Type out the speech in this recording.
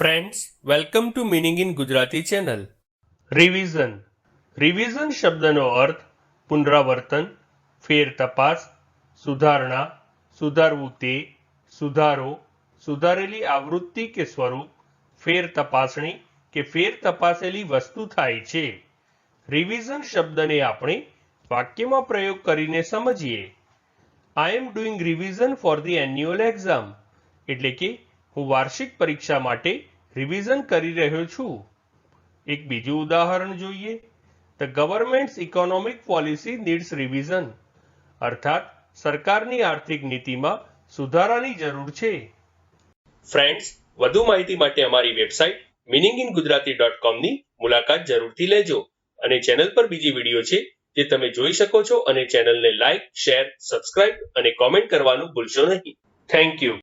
Friends welcome to meaning in Gujarati channel revision revision શબ્દનો અર્થ પુનરાવર્તન ફેર તપાસ સુધારણા સુધારવું તે સુધારો સુધારેલી આવૃત્તિ કે સ્વરૂપ ફેર તપાસણી કે ફેર તપાસેલી વસ્તુ થાય છે રિવિઝન શબ્દને આપણે વાક્યમાં પ્રયોગ કરીને સમજીએ I am doing revision for the annual exam એટલે કે હું વાર્ષિક પરીક્ષા માટે રિવિઝન કરી રહ્યો છું. એક બીજું ઉદાહરણ જોઈએ. The government's economic policy needs revision અર્થાત, સરકારની આર્થિક નીતિમાં સુધારાની જરૂર છે. ફ્રેન્ડ્સ વધુ માહિતી માટે અમારી website meaning in Gujarati dot કોમની મુલાકાત જરૂરથી લેજો. અને ચેનલ પર બીજી વીડિયો છે જે તમે જોઈ શકો છો અને ચેનલને લાઇક શેર, સબસ્ક્રાઇબ અને કોમેન્ટ કરવાનું ભૂલશો નહીં. Thank you